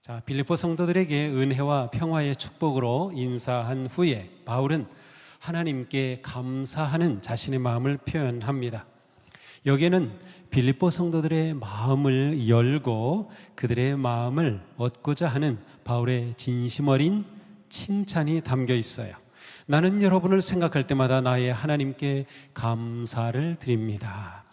자, 빌립보 성도들에게 은혜와 평화의 축복으로 인사한 후에 바울은 하나님께 감사하는 자신의 마음을 표현합니다. 여기에는 빌립보 성도들의 마음을 열고 그들의 마음을 얻고자 하는 바울의 진심 어린 칭찬이 담겨 있어요. 나는 여러분을 생각할 때마다 나의 하나님께 감사를 드립니다.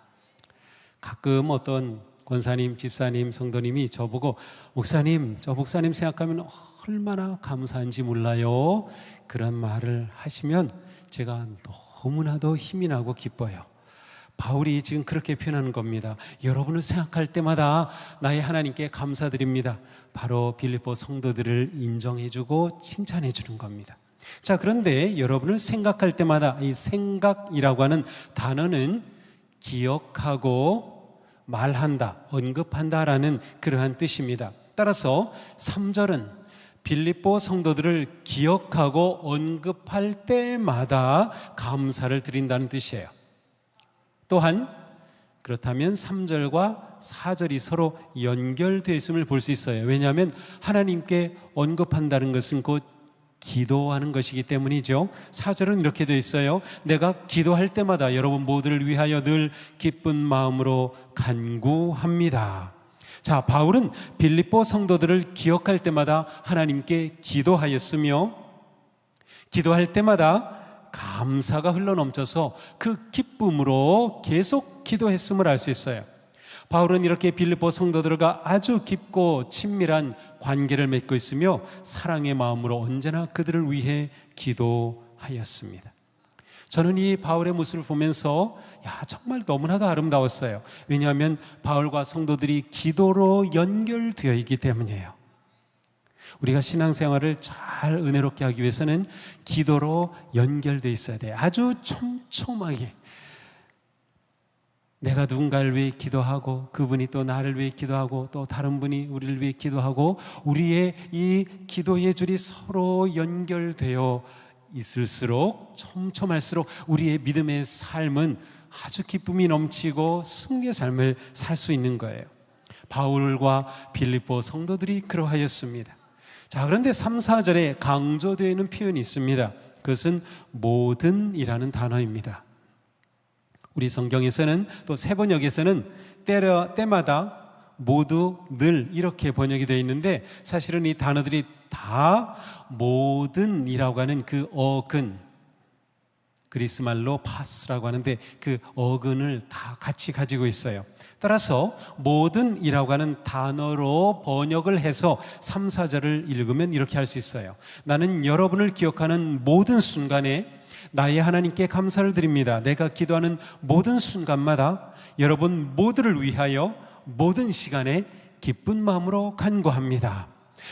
가끔 어떤 권사님, 집사님, 성도님이 저보고 목사님, 저 목사님 생각하면 얼마나 감사한지 몰라요. 그런 말을 하시면 제가 너무나도 힘이 나고 기뻐요. 바울이 지금 그렇게 표현하는 겁니다. 여러분을 생각할 때마다 나의 하나님께 감사드립니다. 바로 빌립보 성도들을 인정해주고 칭찬해주는 겁니다. 자, 그런데 여러분을 생각할 때마다 이 생각이라고 하는 단어는 기억하고 말한다, 언급한다라는 그러한 뜻입니다. 따라서 3절은 빌립보 성도들을 기억하고 언급할 때마다 감사를 드린다는 뜻이에요. 또한 그렇다면 3절과 4절이 서로 연결되어 있음을 볼 수 있어요. 왜냐하면 하나님께 언급한다는 것은 곧 기도하는 것이기 때문이죠. 4절은 이렇게 되어 있어요. 내가 기도할 때마다 여러분 모두를 위하여 늘 기쁜 마음으로 간구합니다. 자, 바울은 빌립보 성도들을 기억할 때마다 하나님께 기도하였으며 기도할 때마다 감사가 흘러넘쳐서 그 기쁨으로 계속 기도했음을 알 수 있어요. 바울은 이렇게 빌립보 성도들과 아주 깊고 친밀한 관계를 맺고 있으며 사랑의 마음으로 언제나 그들을 위해 기도하였습니다. 저는 이 바울의 모습을 보면서 야 정말 너무나도 아름다웠어요. 왜냐하면 바울과 성도들이 기도로 연결되어 있기 때문이에요. 우리가 신앙생활을 잘 은혜롭게 하기 위해서는 기도로 연결돼 있어야 돼. 아주 촘촘하게 내가 누군가를 위해 기도하고 그분이 또 나를 위해 기도하고 또 다른 분이 우리를 위해 기도하고 우리의 이 기도의 줄이 서로 연결되어 있을수록 촘촘할수록 우리의 믿음의 삶은 아주 기쁨이 넘치고 승리의 삶을 살 수 있는 거예요. 바울과 빌립보 성도들이 그러하였습니다. 자, 그런데 3, 4절에 강조되어 있는 표현이 있습니다. 그것은 모든이라는 단어입니다. 우리 성경에서는 또 세번역에서는 때려 때마다 모두 늘 이렇게 번역이 되어 있는데 사실은 이 단어들이 다 모든이라고 하는 그 어근 그리스 말로 파스라고 하는데 그 어근을 다 같이 가지고 있어요. 따라서 모든이라고 하는 단어로 번역을 해서 3, 4절을 읽으면 이렇게 할 수 있어요. 나는 여러분을 기억하는 모든 순간에 나의 하나님께 감사를 드립니다. 내가 기도하는 모든 순간마다 여러분 모두를 위하여 모든 시간에 기쁜 마음으로 간구합니다.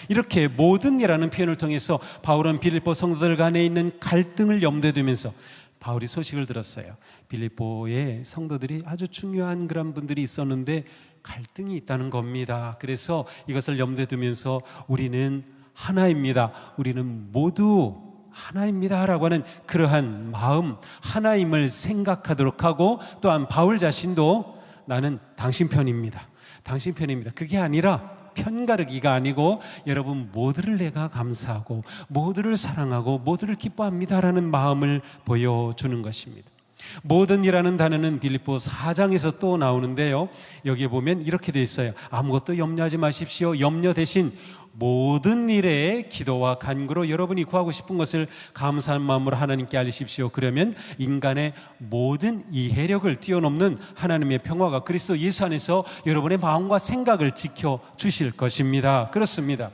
이렇게 모든이라는 표현을 통해서 바울은 빌립보 성도들 간에 있는 갈등을 염두에 두면서 바울이 소식을 들었어요. 빌립보의 성도들이 아주 중요한 그런 분들이 있었는데 갈등이 있다는 겁니다. 그래서 이것을 염두에 두면서 우리는 하나입니다. 우리는 모두 하나입니다라고 하는 그러한 마음, 하나임을 생각하도록 하고 또한 바울 자신도 나는 당신 편입니다. 당신 편입니다. 그게 아니라 편가르기가 아니고 여러분 모두를 내가 감사하고 모두를 사랑하고 모두를 기뻐합니다라는 마음을 보여주는 것입니다. 모든이라는 단어는 빌립보 4장에서 또 나오는데요. 여기에 보면 이렇게 돼 있어요. 아무것도 염려하지 마십시오. 염려 대신 모든 일에 기도와 간구로 여러분이 구하고 싶은 것을 감사한 마음으로 하나님께 알리십시오. 그러면 인간의 모든 이해력을 뛰어넘는 하나님의 평화가 그리스도 예수 안에서 여러분의 마음과 생각을 지켜 주실 것입니다. 그렇습니다.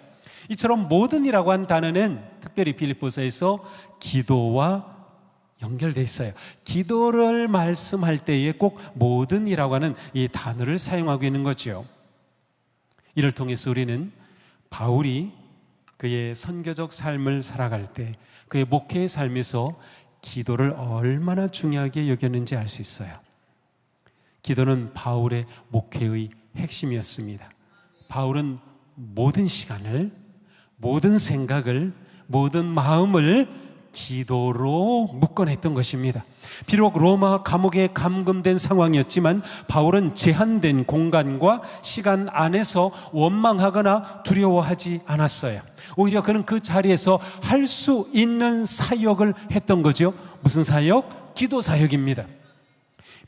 이처럼 모든이라고 한 단어는 특별히 빌립보서에서 기도와 연결돼 있어요. 기도를 말씀할 때에 꼭 모든이라고 하는 이 단어를 사용하고 있는 거죠. 이를 통해서 우리는 바울이 그의 선교적 삶을 살아갈 때 그의 목회의 삶에서 기도를 얼마나 중요하게 여겼는지 알 수 있어요. 기도는 바울의 목회의 핵심이었습니다. 바울은 모든 시간을, 모든 생각을, 모든 마음을 기도로 묶어냈던 것입니다. 비록 로마 감옥에 감금된 상황이었지만 바울은 제한된 공간과 시간 안에서 원망하거나 두려워하지 않았어요. 오히려 그는 그 자리에서 할 수 있는 사역을 했던 거죠. 무슨 사역? 기도 사역입니다.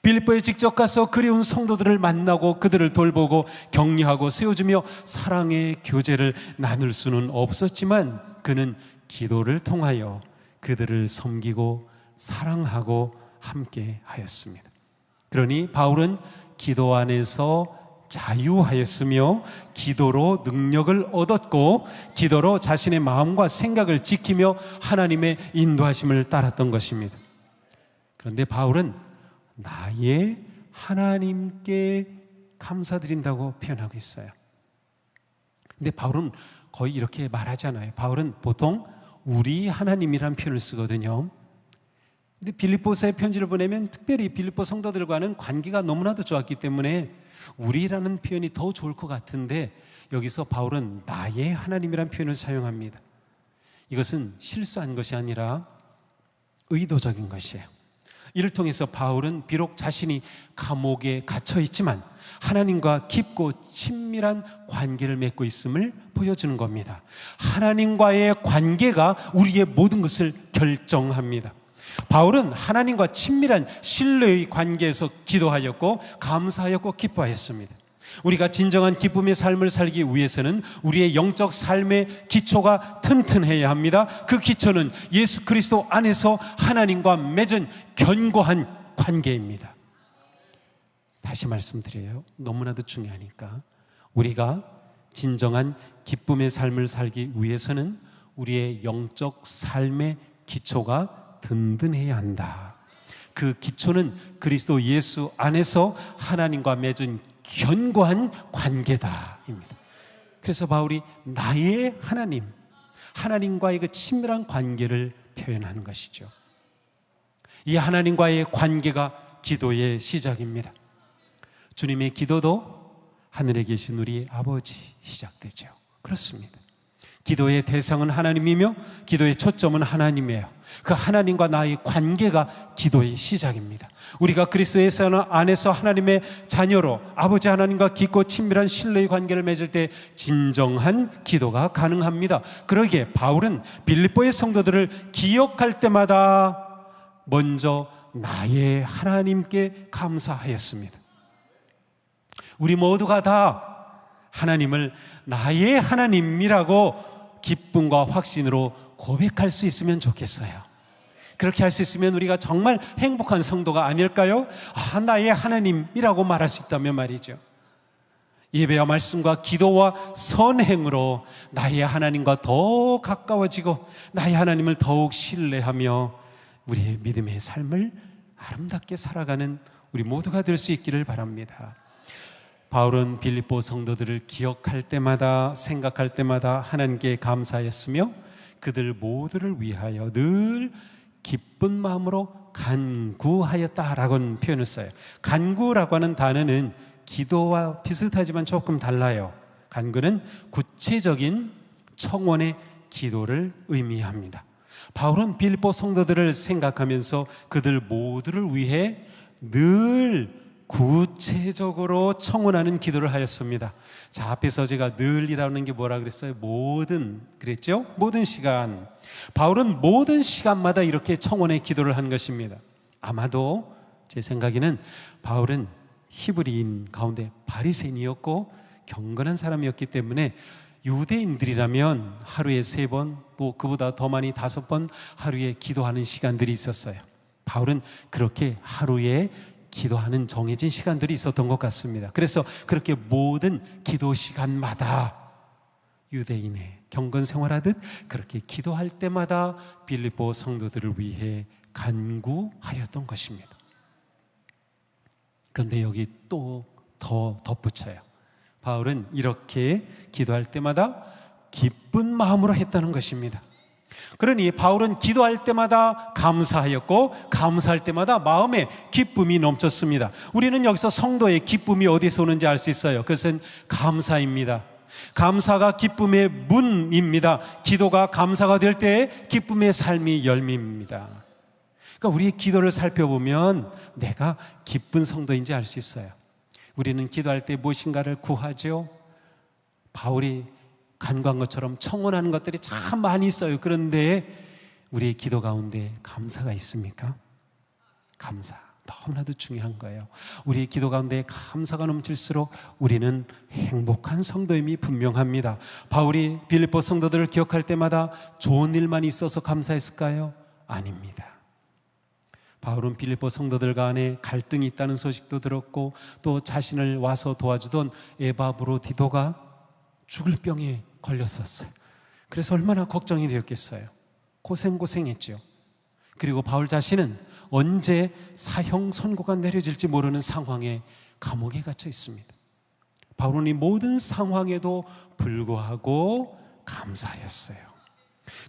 빌립보에 직접 가서 그리운 성도들을 만나고 그들을 돌보고 격려하고 세워주며 사랑의 교제를 나눌 수는 없었지만 그는 기도를 통하여 그들을 섬기고 사랑하고 함께 하였습니다. 그러니 바울은 기도 안에서 자유하였으며 기도로 능력을 얻었고 기도로 자신의 마음과 생각을 지키며 하나님의 인도하심을 따랐던 것입니다. 그런데 바울은 나의 하나님께 감사드린다고 표현하고 있어요. 근데 바울은 거의 이렇게 말하지 않아요. 바울은 보통 우리 하나님이란 표현을 쓰거든요. 근데 빌립보서의 편지를 보내면 특별히 빌립보 성도들과는 관계가 너무나도 좋았기 때문에 우리라는 표현이 더 좋을 것 같은데 여기서 바울은 나의 하나님이란 표현을 사용합니다. 이것은 실수한 것이 아니라 의도적인 것이에요. 이를 통해서 바울은 비록 자신이 감옥에 갇혀 있지만 하나님과 깊고 친밀한 관계를 맺고 있음을 보여주는 겁니다. 하나님과의 관계가 우리의 모든 것을 결정합니다. 바울은 하나님과 친밀한 신뢰의 관계에서 기도하였고 감사하였고 기뻐하였습니다. 우리가 진정한 기쁨의 삶을 살기 위해서는 우리의 영적 삶의 기초가 튼튼해야 합니다. 그 기초는 예수 그리스도 안에서 하나님과 맺은 견고한 관계입니다. 다시 말씀드려요. 너무나도 중요하니까. 우리가 진정한 기쁨의 삶을 살기 위해서는 우리의 영적 삶의 기초가 든든해야 한다. 그 기초는 그리스도 예수 안에서 하나님과 맺은 견고한 관계다입니다. 그래서 바울이 나의 하나님, 하나님과의 그 친밀한 관계를 표현하는 것이죠. 이 하나님과의 관계가 기도의 시작입니다. 주님의 기도도 하늘에 계신 우리 아버지 시작되죠. 그렇습니다. 기도의 대상은 하나님이며 기도의 초점은 하나님이에요. 그 하나님과 나의 관계가 기도의 시작입니다. 우리가 그리스도의 안에서 하나님의 자녀로 아버지 하나님과 깊고 친밀한 신뢰의 관계를 맺을 때 진정한 기도가 가능합니다. 그러기에 바울은 빌립보의 성도들을 기억할 때마다 먼저 나의 하나님께 감사하였습니다. 우리 모두가 다 하나님을 나의 하나님이라고 기쁨과 확신으로 고백할 수 있으면 좋겠어요. 그렇게 할 수 있으면 우리가 정말 행복한 성도가 아닐까요? 아, 나의 하나님이라고 말할 수 있다면 말이죠. 예배와 말씀과 기도와 선행으로 나의 하나님과 더 가까워지고 나의 하나님을 더욱 신뢰하며 우리의 믿음의 삶을 아름답게 살아가는 우리 모두가 될 수 있기를 바랍니다. 바울은 빌립보 성도들을 기억할 때마다 생각할 때마다 하나님께 감사했으며 그들 모두를 위하여 늘 기쁜 마음으로 간구하였다라고 표현을 써요. 간구라고 하는 단어는 기도와 비슷하지만 조금 달라요. 간구는 구체적인 청원의 기도를 의미합니다. 바울은 빌립보 성도들을 생각하면서 그들 모두를 위해 늘 구체적으로 청원하는 기도를 하였습니다. 자, 앞에서 제가 늘이라는 게 뭐라 그랬어요? 모든, 그랬죠? 모든 시간. 바울은 모든 시간마다 이렇게 청원의 기도를 한 것입니다. 아마도 제 생각에는 바울은 히브리인 가운데 바리새인이었고 경건한 사람이었기 때문에 유대인들이라면 하루에 세 번, 또 그보다 더 많이 다섯 번 하루에 기도하는 시간들이 있었어요. 바울은 그렇게 하루에 기도하는 정해진 시간들이 있었던 것 같습니다. 그래서 그렇게 모든 기도 시간마다 유대인의 경건 생활하듯 그렇게 기도할 때마다 빌립보 성도들을 위해 간구하였던 것입니다. 그런데 여기 또 더 덧붙여요. 바울은 이렇게 기도할 때마다 기쁜 마음으로 했다는 것입니다. 그러니 바울은 기도할 때마다 감사하였고 감사할 때마다 마음에 기쁨이 넘쳤습니다. 우리는 여기서 성도의 기쁨이 어디서 오는지 알 수 있어요. 그것은 감사입니다. 감사가 기쁨의 문입니다. 기도가 감사가 될때 기쁨의 삶이 열립니다. 그러니까 우리의 기도를 살펴보면 내가 기쁜 성도인지 알 수 있어요. 우리는 기도할 때 무엇인가를 구하죠. 바울이 간구한 것처럼 청원하는 것들이 참 많이 있어요. 그런데 우리의 기도 가운데 감사가 있습니까? 감사. 너무나도 중요한 거예요. 우리의 기도 가운데 감사가 넘칠수록 우리는 행복한 성도임이 분명합니다. 바울이 빌립보 성도들을 기억할 때마다 좋은 일만 있어서 감사했을까요? 아닙니다. 바울은 빌립보 성도들 간에 갈등이 있다는 소식도 들었고 또 자신을 와서 도와주던 에바브로디도가 죽을 병에 걸렸었어요. 그래서 얼마나 걱정이 되었겠어요. 고생고생했죠. 그리고 바울 자신은 언제 사형 선고가 내려질지 모르는 상황에 감옥에 갇혀 있습니다. 바울은 이 모든 상황에도 불구하고 감사했어요.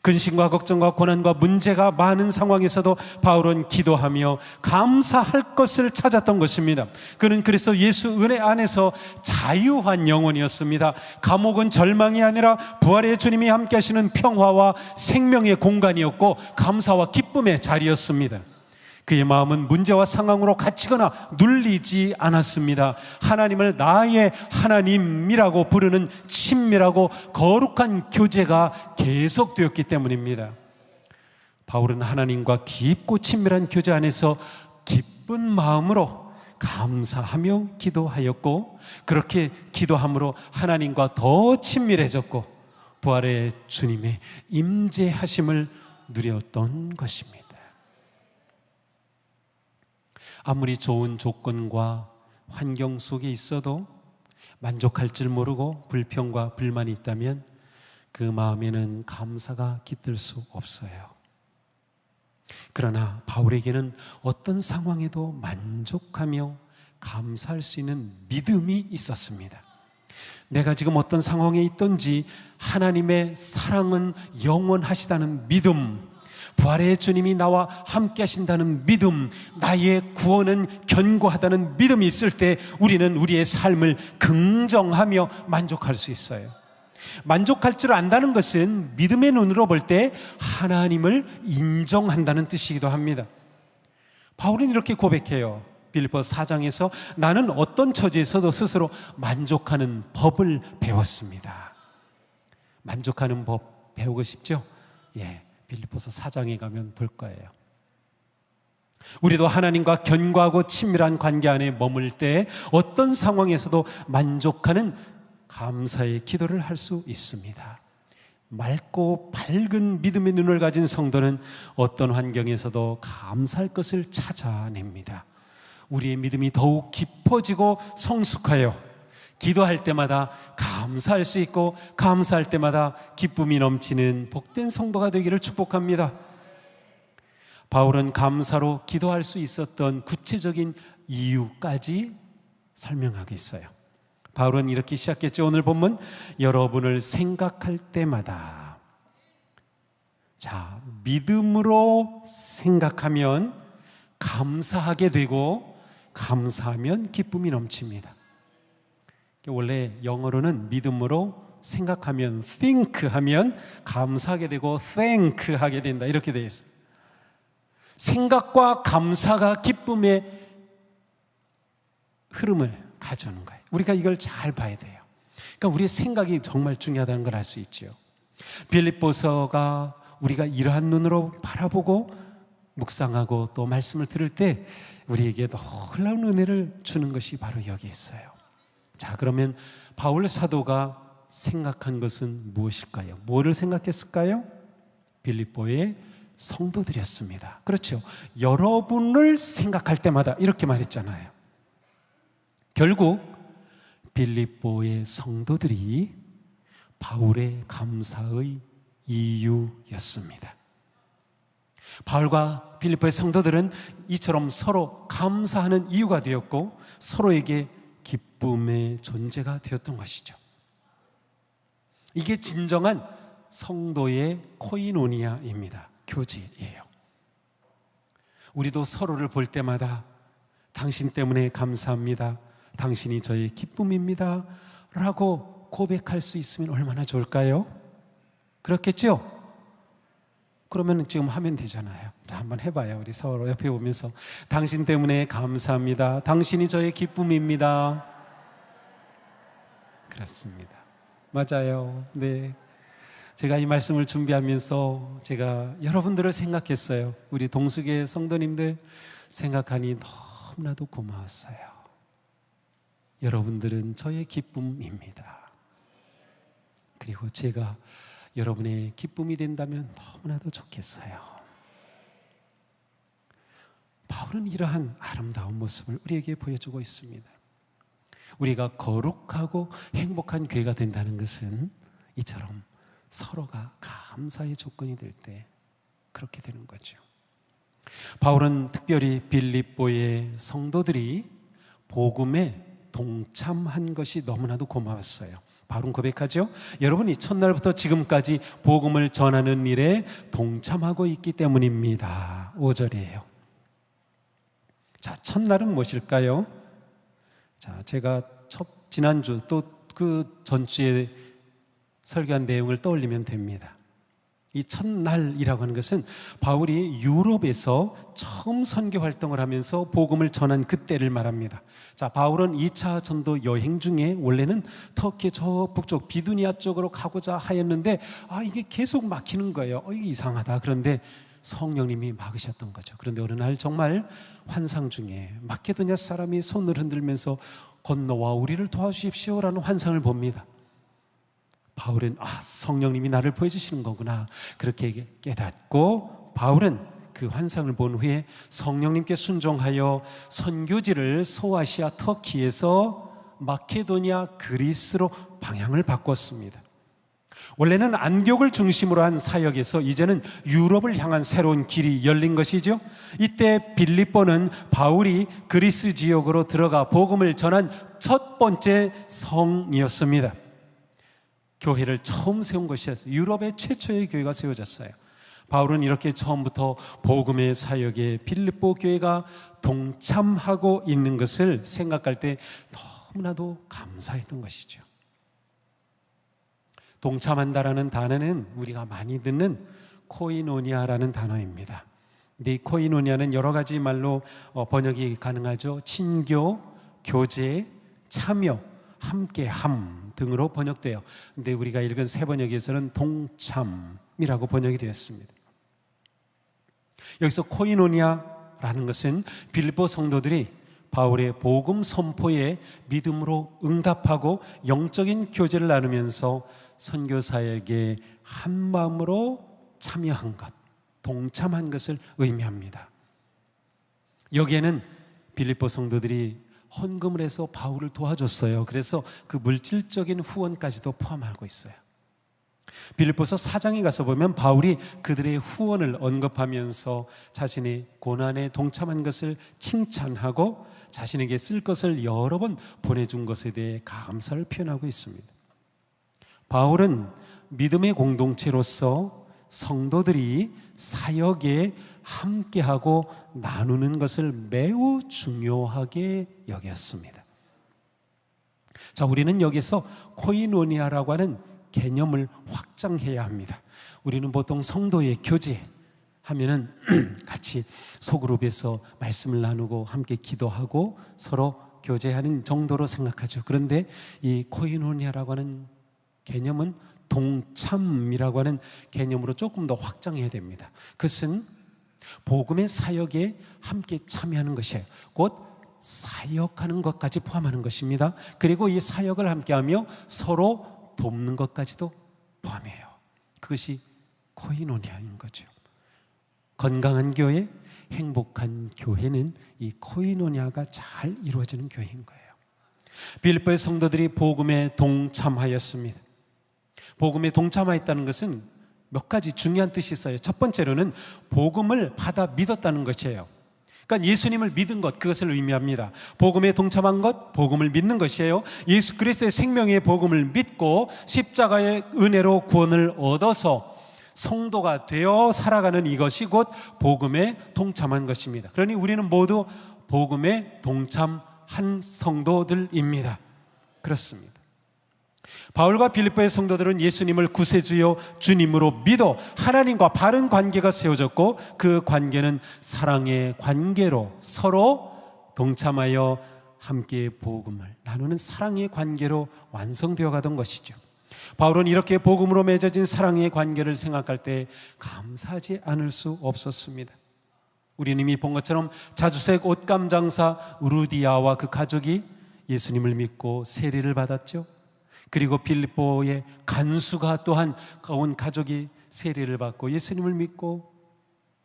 근심과 걱정과 고난과 문제가 많은 상황에서도 바울은 기도하며 감사할 것을 찾았던 것입니다. 그는 그래서 예수 은혜 안에서 자유한 영혼이었습니다. 감옥은 절망이 아니라 부활의 주님이 함께 하시는 평화와 생명의 공간이었고 감사와 기쁨의 자리였습니다. 그의 마음은 문제와 상황으로 갇히거나 눌리지 않았습니다. 하나님을 나의 하나님이라고 부르는 친밀하고 거룩한 교제가 계속되었기 때문입니다. 바울은 하나님과 깊고 친밀한 교제 안에서 기쁜 마음으로 감사하며 기도하였고 그렇게 기도함으로 하나님과 더 친밀해졌고 부활의 주님의 임재하심을 누렸던 것입니다. 아무리 좋은 조건과 환경 속에 있어도 만족할 줄 모르고 불평과 불만이 있다면 그 마음에는 감사가 깃들 수 없어요. 그러나 바울에게는 어떤 상황에도 만족하며 감사할 수 있는 믿음이 있었습니다. 내가 지금 어떤 상황에 있든지 하나님의 사랑은 영원하시다는 믿음, 부활의 주님이 나와 함께 하신다는 믿음, 나의 구원은 견고하다는 믿음이 있을 때 우리는 우리의 삶을 긍정하며 만족할 수 있어요. 만족할 줄 안다는 것은 믿음의 눈으로 볼 때 하나님을 인정한다는 뜻이기도 합니다. 바울은 이렇게 고백해요. 빌리포 4장에서 나는 어떤 처지에서도 스스로 만족하는 법을 배웠습니다. 만족하는 법 배우고 싶죠? 예. 빌리포서 4장에 가면 볼 거예요. 우리도 하나님과 견고하고 친밀한 관계 안에 머물 때 어떤 상황에서도 만족하는 감사의 기도를 할 수 있습니다. 맑고 밝은 믿음의 눈을 가진 성도는 어떤 환경에서도 감사할 것을 찾아냅니다. 우리의 믿음이 더욱 깊어지고 성숙하여 기도할 때마다 감사할 수 있고 감사할 때마다 기쁨이 넘치는 복된 성도가 되기를 축복합니다. 바울은 감사로 기도할 수 있었던 구체적인 이유까지 설명하고 있어요. 바울은 이렇게 시작했죠. 오늘 본문 여러분을 생각할 때마다 자, 믿음으로 생각하면 감사하게 되고 감사하면 기쁨이 넘칩니다. 원래 영어로는 믿음으로 생각하면 think 하면 감사하게 되고 thank 하게 된다. 이렇게 되어 있어요. 생각과 감사가 기쁨의 흐름을 가져오는 거예요. 우리가 이걸 잘 봐야 돼요. 그러니까 우리의 생각이 정말 중요하다는 걸 알 수 있죠. 빌립보서가 우리가 이러한 눈으로 바라보고 묵상하고 또 말씀을 들을 때 우리에게 놀라운 은혜를 주는 것이 바로 여기 있어요. 자, 그러면 바울 사도가 생각한 것은 무엇일까요? 뭐를 생각했을까요? 빌립보의 성도들이었습니다. 그렇죠. 여러분을 생각할 때마다 이렇게 말했잖아요. 결국 빌립보의 성도들이 바울의 감사의 이유였습니다. 바울과 빌립보의 성도들은 이처럼 서로 감사하는 이유가 되었고 서로에게 기쁨의 존재가 되었던 것이죠. 이게 진정한 성도의 코이노니아입니다. 교제예요. 우리도 서로를 볼 때마다 당신 때문에 감사합니다. 당신이 저의 기쁨입니다. 라고 고백할 수 있으면 얼마나 좋을까요? 그렇겠죠? 그러면 지금 하면 되잖아요. 자, 한번 해봐요. 우리 서로 옆에 보면서. 당신 때문에 감사합니다. 당신이 저의 기쁨입니다. 그렇습니다. 맞아요. 네. 제가 이 말씀을 준비하면서 제가 여러분들을 생각했어요. 우리 동숙의 성도님들 생각하니 너무나도 고마웠어요. 여러분들은 저의 기쁨입니다. 그리고 제가 여러분의 기쁨이 된다면 너무나도 좋겠어요. 바울은 이러한 아름다운 모습을 우리에게 보여주고 있습니다. 우리가 거룩하고 행복한 교회가 된다는 것은 이처럼 서로가 감사의 조건이 될 때 그렇게 되는 거죠. 바울은 특별히 빌립보의 성도들이 복음에 동참한 것이 너무나도 고마웠어요. 바울은 고백하죠. 여러분이 첫날부터 지금까지 복음을 전하는 일에 동참하고 있기 때문입니다. 5절이에요. 자, 첫날은 무엇일까요? 자, 제가 첫 지난주 또 그 전주에 설교한 내용을 떠올리면 됩니다. 이 첫날이라고 하는 것은 바울이 유럽에서 처음 선교 활동을 하면서 복음을 전한 그때를 말합니다. 자, 바울은 2차 전도 여행 중에 원래는 터키 저 북쪽 비두니아 쪽으로 가고자 하였는데 아, 이게 계속 막히는 거예요. 어, 이게 이상하다. 그런데 성령님이 막으셨던 거죠. 그런데 어느 날 정말 환상 중에 마케도냐 사람이 손을 흔들면서 건너와 우리를 도와주십시오라는 환상을 봅니다. 바울은 아 성령님이 나를 보여주시는 거구나 그렇게 깨닫고 바울은 그 환상을 본 후에 성령님께 순종하여 선교지를 소아시아 터키에서 마케도니아 그리스로 방향을 바꿨습니다. 원래는 안디옥을 중심으로 한 사역에서 이제는 유럽을 향한 새로운 길이 열린 것이죠. 이때 빌립보는 바울이 그리스 지역으로 들어가 복음을 전한 첫 번째 성이었습니다. 교회를 처음 세운 것이었어요. 유럽의 최초의 교회가 세워졌어요. 바울은 이렇게 처음부터 복음의 사역에 빌립보 교회가 동참하고 있는 것을 생각할 때 너무나도 감사했던 것이죠. 동참한다라는 단어는 우리가 많이 듣는 코이노니아라는 단어입니다. 근데 이 코이노니아는 여러 가지 말로 어, 번역이 가능하죠. 친교, 교제, 참여, 함께함 등으로 번역돼요. 근데 우리가 읽은 세 번역에서는 동참이라고 번역이 되었습니다. 여기서 코이노니아라는 것은 빌보 성도들이 바울의 복음 선포에 믿음으로 응답하고 영적인 교제를 나누면서 선교사에게 한 마음으로 참여한 것, 동참한 것을 의미합니다. 여기에는 빌립보 성도들이 헌금을 해서 바울을 도와줬어요. 그래서 그 물질적인 후원까지도 포함하고 있어요. 빌립보서 사장에 가서 보면 바울이 그들의 후원을 언급하면서 자신의 고난에 동참한 것을 칭찬하고 자신에게 쓸 것을 여러 번 보내준 것에 대해 감사를 표현하고 있습니다. 바울은 믿음의 공동체로서 성도들이 사역에 함께하고 나누는 것을 매우 중요하게 여겼습니다. 자, 우리는 여기서 코이노니아라고 하는 개념을 확장해야 합니다. 우리는 보통 성도의 교제 하면은 같이 소그룹에서 말씀을 나누고 함께 기도하고 서로 교제하는 정도로 생각하죠. 그런데 이 코이노니아라고 하는 개념은 동참이라고 하는 개념으로 조금 더 확장해야 됩니다. 그것은 복음의 사역에 함께 참여하는 것이에요. 곧 사역하는 것까지 포함하는 것입니다. 그리고 이 사역을 함께하며 서로 돕는 것까지도 포함해요. 그것이 코이노니아인 거죠. 건강한 교회, 행복한 교회는 이 코이노니아가 잘 이루어지는 교회인 거예요. 빌보의 성도들이 복음에 동참하였습니다. 복음에 동참하였다는 것은 몇 가지 중요한 뜻이 있어요. 첫 번째로는 복음을 받아 믿었다는 것이에요. 그러니까 예수님을 믿은 것 그것을 의미합니다. 복음에 동참한 것 복음을 믿는 것이에요. 예수 그리스도의 생명의 복음을 믿고 십자가의 은혜로 구원을 얻어서 성도가 되어 살아가는 이것이 곧 복음에 동참한 것입니다. 그러니 우리는 모두 복음에 동참한 성도들입니다. 그렇습니다. 바울과 빌립보의 성도들은 예수님을 구세주요 주님으로 믿어 하나님과 바른 관계가 세워졌고 그 관계는 사랑의 관계로 서로 동참하여 함께 복음을 나누는 사랑의 관계로 완성되어 가던 것이죠. 바울은 이렇게 복음으로 맺어진 사랑의 관계를 생각할 때 감사하지 않을 수 없었습니다. 우리는 이미 본 것처럼 자주색 옷감 장사 우르디아와 그 가족이 예수님을 믿고 세례를 받았죠. 그리고 빌립보의 간수가 또한 온 가족이 세례를 받고 예수님을 믿고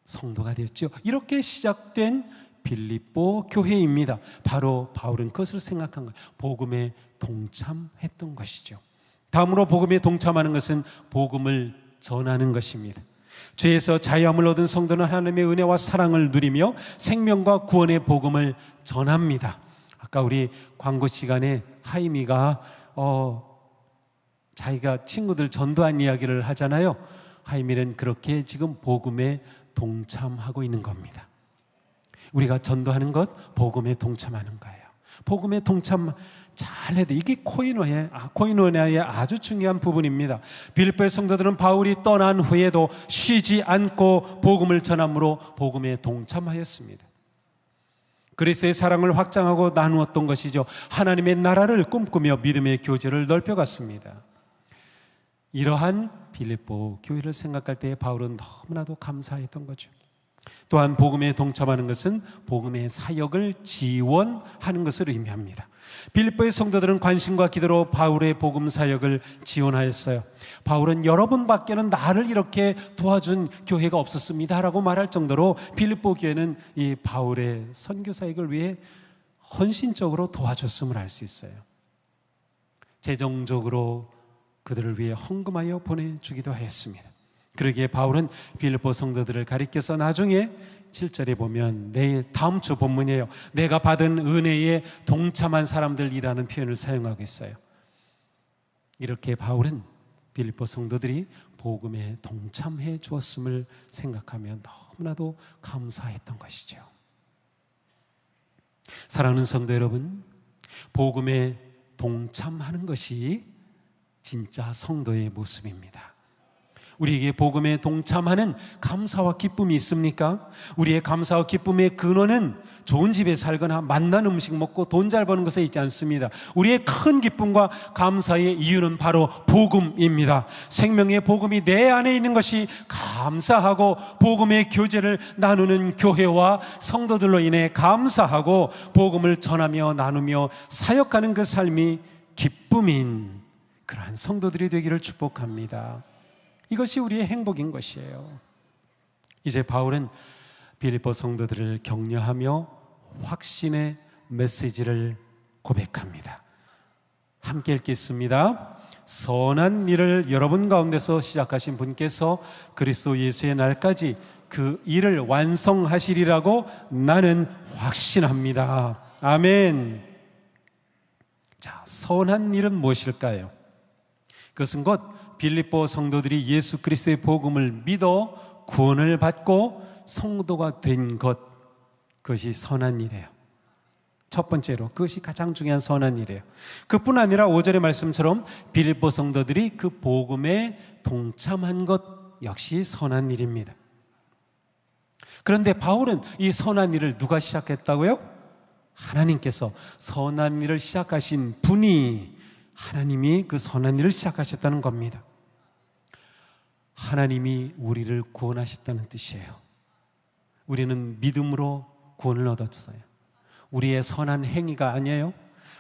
성도가 되었죠. 이렇게 시작된 빌립보 교회입니다. 바로 바울은 그것을 생각한 거예요. 복음에 동참했던 것이죠. 다음으로 복음에 동참하는 것은 복음을 전하는 것입니다. 죄에서 자유함을 얻은 성도는 하나님의 은혜와 사랑을 누리며 생명과 구원의 복음을 전합니다. 아까 우리 광고 시간에 하이미가 어, 자기가 친구들 전도한 이야기를 하잖아요. 하이미는 그렇게 지금 복음에 동참하고 있는 겁니다. 우리가 전도하는 것 복음에 동참하는 거예요. 복음에 동참 잘 돼. 이게 코이노의 아, 코이노의 아주 중요한 부분입니다. 빌립보의 성도들은 바울이 떠난 후에도 쉬지 않고 복음을 전함으로 복음에 동참하였습니다. 그리스도의 사랑을 확장하고 나누었던 것이죠. 하나님의 나라를 꿈꾸며 믿음의 교제를 넓혀갔습니다. 이러한 빌립보 교회를 생각할 때 바울은 너무나도 감사했던 거죠. 또한 복음에 동참하는 것은 복음의 사역을 지원하는 것을 의미합니다. 빌립보의 성도들은 관심과 기도로 바울의 복음 사역을 지원하였어요. 바울은 여러분밖에는 나를 이렇게 도와준 교회가 없었습니다라고 말할 정도로 빌립보 교회는 이 바울의 선교 사역을 위해 헌신적으로 도와줬음을 알 수 있어요. 재정적으로 그들을 위해 헌금하여 보내주기도 했습니다. 그러기에 바울은 빌립보 성도들을 가리켜서 나중에 7절에 보면 내 다음 주 본문이에요. 내가 받은 은혜에 동참한 사람들이라는 표현을 사용하고 있어요. 이렇게 바울은 빌립보 성도들이 복음에 동참해 주었음을 생각하면 너무나도 감사했던 것이죠. 사랑하는 성도 여러분, 복음에 동참하는 것이 진짜 성도의 모습입니다. 우리에게 복음에 동참하는 감사와 기쁨이 있습니까? 우리의 감사와 기쁨의 근원은 좋은 집에 살거나 맛난 음식 먹고 돈 잘 버는 것에 있지 않습니다. 우리의 큰 기쁨과 감사의 이유는 바로 복음입니다. 생명의 복음이 내 안에 있는 것이 감사하고 복음의 교제를 나누는 교회와 성도들로 인해 감사하고 복음을 전하며 나누며 사역하는 그 삶이 기쁨인 그러한 성도들이 되기를 축복합니다. 이것이 우리의 행복인 것이에요. 이제 바울은 빌립보 성도들을 격려하며 확신의 메시지를 고백합니다. 함께 읽겠습니다. 선한 일을 여러분 가운데서 시작하신 분께서 그리스도 예수의 날까지 그 일을 완성하시리라고 나는 확신합니다. 아멘. 자, 선한 일은 무엇일까요? 그것은 곧 빌립보 성도들이 예수 그리스도의 복음을 믿어 구원을 받고 성도가 된 것, 그것이 선한 일이에요. 첫 번째로 그것이 가장 중요한 선한 일이에요. 그뿐 아니라 5절의 말씀처럼 빌립보 성도들이 그 복음에 동참한 것 역시 선한 일입니다. 그런데 바울은 이 선한 일을 누가 시작했다고요? 하나님께서 선한 일을 시작하신 분이 하나님이 그 선한 일을 시작하셨다는 겁니다. 하나님이 우리를 구원하셨다는 뜻이에요. 우리는 믿음으로 구원을 얻었어요. 우리의 선한 행위가 아니에요.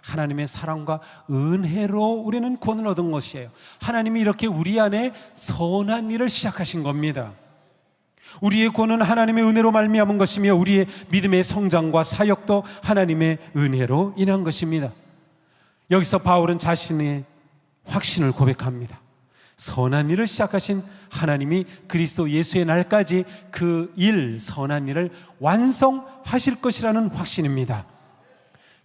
하나님의 사랑과 은혜로 우리는 구원을 얻은 것이에요. 하나님이 이렇게 우리 안에 선한 일을 시작하신 겁니다. 우리의 구원은 하나님의 은혜로 말미암은 것이며 우리의 믿음의 성장과 사역도 하나님의 은혜로 인한 것입니다. 여기서 바울은 자신의 확신을 고백합니다. 선한 일을 시작하신 하나님이 그리스도 예수의 날까지 그 일, 선한 일을 완성하실 것이라는 확신입니다.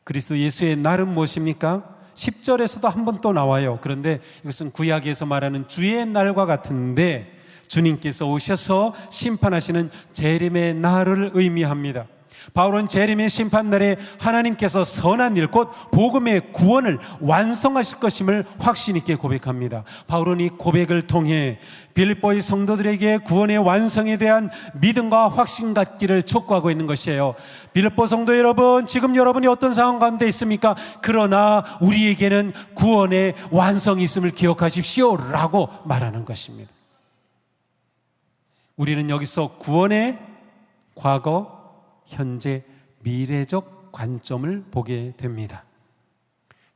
그리스도 예수의 날은 무엇입니까? 10절에서도 한 번 또 나와요. 그런데 이것은 구약에서 말하는 주의 날과 같은데 주님께서 오셔서 심판하시는 재림의 날을 의미합니다. 바울은 재림의 심판날에 하나님께서 선한 일, 곧 복음의 구원을 완성하실 것임을 확신 있게 고백합니다. 바울은 이 고백을 통해 빌립보의 성도들에게 구원의 완성에 대한 믿음과 확신 갖기를 촉구하고 있는 것이에요. 빌립보 성도 여러분, 지금 여러분이 어떤 상황 가운데 있습니까? 그러나 우리에게는 구원의 완성이 있음을 기억하십시오. 라고 말하는 것입니다. 우리는 여기서 구원의 과거, 현재, 미래적 관점을 보게 됩니다.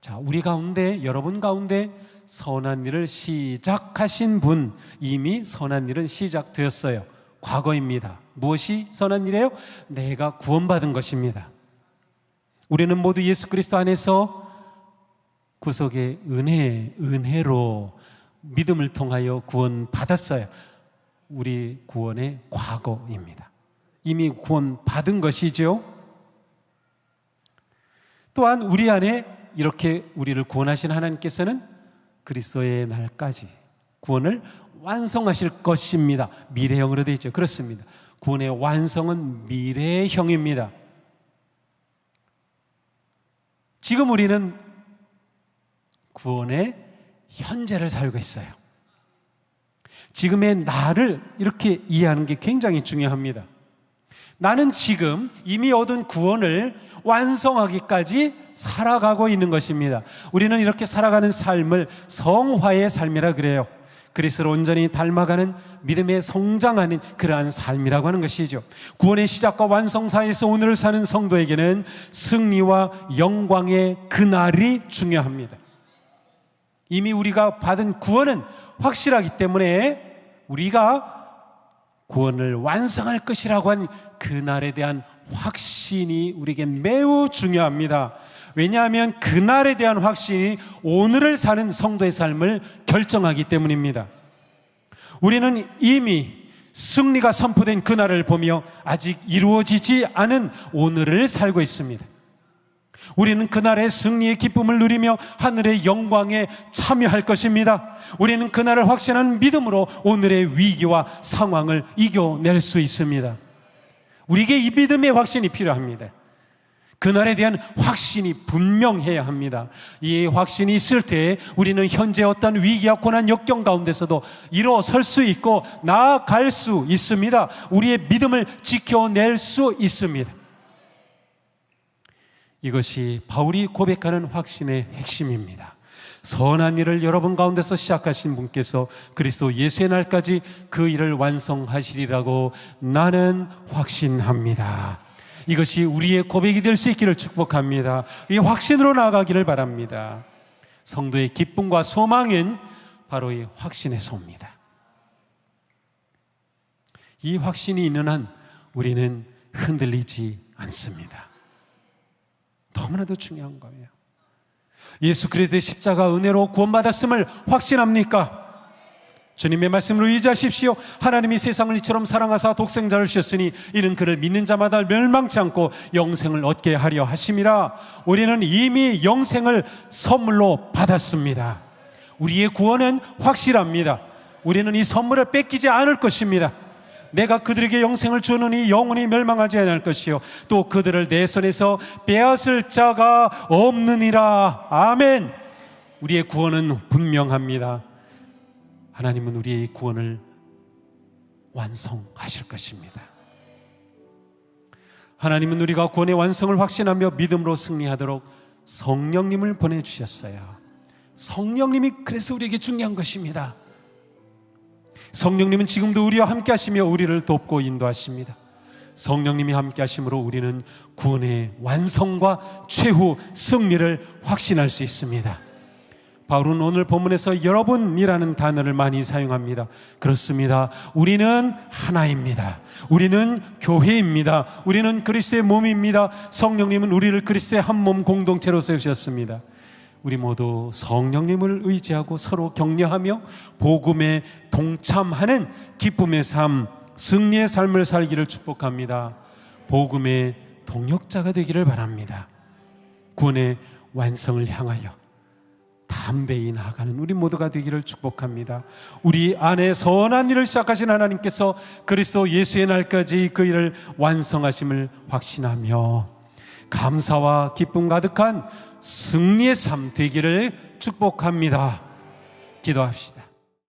자, 우리 가운데, 여러분 가운데 선한 일을 시작하신 분, 이미 선한 일은 시작되었어요. 과거입니다. 무엇이 선한 일이에요? 내가 구원받은 것입니다. 우리는 모두 예수 그리스도 안에서 구속의 은혜, 은혜로 믿음을 통하여 구원받았어요. 우리 구원의 과거입니다. 이미 구원 받은 것이죠. 또한 우리 안에 이렇게 우리를 구원하신 하나님께서는 그리스도의 날까지 구원을 완성하실 것입니다. 미래형으로 되어 있죠. 그렇습니다. 구원의 완성은 미래형입니다. 지금 우리는 구원의 현재를 살고 있어요. 지금의 나를 이렇게 이해하는 게 굉장히 중요합니다. 나는 지금 이미 얻은 구원을 완성하기까지 살아가고 있는 것입니다. 우리는 이렇게 살아가는 삶을 성화의 삶이라 그래요. 그리스를 온전히 닮아가는 믿음의 성장하는 그러한 삶이라고 하는 것이죠. 구원의 시작과 완성 사이에서 오늘을 사는 성도에게는 승리와 영광의 그날이 중요합니다. 이미 우리가 받은 구원은 확실하기 때문에 우리가 구원을 완성할 것이라고 한 그날에 대한 확신이 우리에게 매우 중요합니다. 왜냐하면 그날에 대한 확신이 오늘을 사는 성도의 삶을 결정하기 때문입니다. 우리는 이미 승리가 선포된 그날을 보며 아직 이루어지지 않은 오늘을 살고 있습니다. 우리는 그날의 승리의 기쁨을 누리며 하늘의 영광에 참여할 것입니다. 우리는 그날을 확신하는 믿음으로 오늘의 위기와 상황을 이겨낼 수 있습니다. 우리에게 이 믿음의 확신이 필요합니다. 그날에 대한 확신이 분명해야 합니다. 이 확신이 있을 때 우리는 현재 어떤 위기와 고난 역경 가운데서도 일어설 수 있고 나아갈 수 있습니다. 우리의 믿음을 지켜낼 수 있습니다. 이것이 바울이 고백하는 확신의 핵심입니다. 선한 일을 여러분 가운데서 시작하신 분께서 그리스도 예수의 날까지 그 일을 완성하시리라고 나는 확신합니다. 이것이 우리의 고백이 될 수 있기를 축복합니다. 이 확신으로 나아가기를 바랍니다. 성도의 기쁨과 소망은 바로 이 확신의 소입니다. 이 확신이 있는 한 우리는 흔들리지 않습니다. 너무나도 중요한 거예요. 예수 그리스도의 십자가 은혜로 구원받았음을 확신합니까? 주님의 말씀으로 의지하십시오. 하나님이 세상을 이처럼 사랑하사 독생자를 주셨으니 이는 그를 믿는 자마다 멸망치 않고 영생을 얻게 하려 하심이라. 우리는 이미 영생을 선물로 받았습니다. 우리의 구원은 확실합니다. 우리는 이 선물을 뺏기지 않을 것입니다. 내가 그들에게 영생을 주느니 영원히 멸망하지 않을 것이요. 또 그들을 내 손에서 빼앗을 자가 없느니라. 아멘. 우리의 구원은 분명합니다. 하나님은 우리의 구원을 완성하실 것입니다. 하나님은 우리가 구원의 완성을 확신하며 믿음으로 승리하도록 성령님을 보내주셨어요. 성령님이 그래서 우리에게 중요한 것입니다 성령님은 지금도 우리와 함께 하시며 우리를 돕고 인도하십니다. 성령님이 함께 하심으로 우리는 구원의 완성과 최후 승리를 확신할 수 있습니다. 바울은 오늘 본문에서 여러분이라는 단어를 많이 사용합니다. 그렇습니다. 우리는 하나입니다. 우리는 교회입니다. 우리는 그리스도의 몸입니다. 성령님은 우리를 그리스도의 한 몸 공동체로 세우셨습니다. 우리 모두 성령님을 의지하고 서로 격려하며 복음에 동참하는 기쁨의 삶, 승리의 삶을 살기를 축복합니다. 복음의 동력자가 되기를 바랍니다. 구원의 완성을 향하여 담대히 나아가는 우리 모두가 되기를 축복합니다. 우리 안에 선한 일을 시작하신 하나님께서 그리스도 예수의 날까지 그 일을 완성하심을 확신하며 감사와 기쁨 가득한 승리의 삶 되기를 축복합니다. 기도합시다.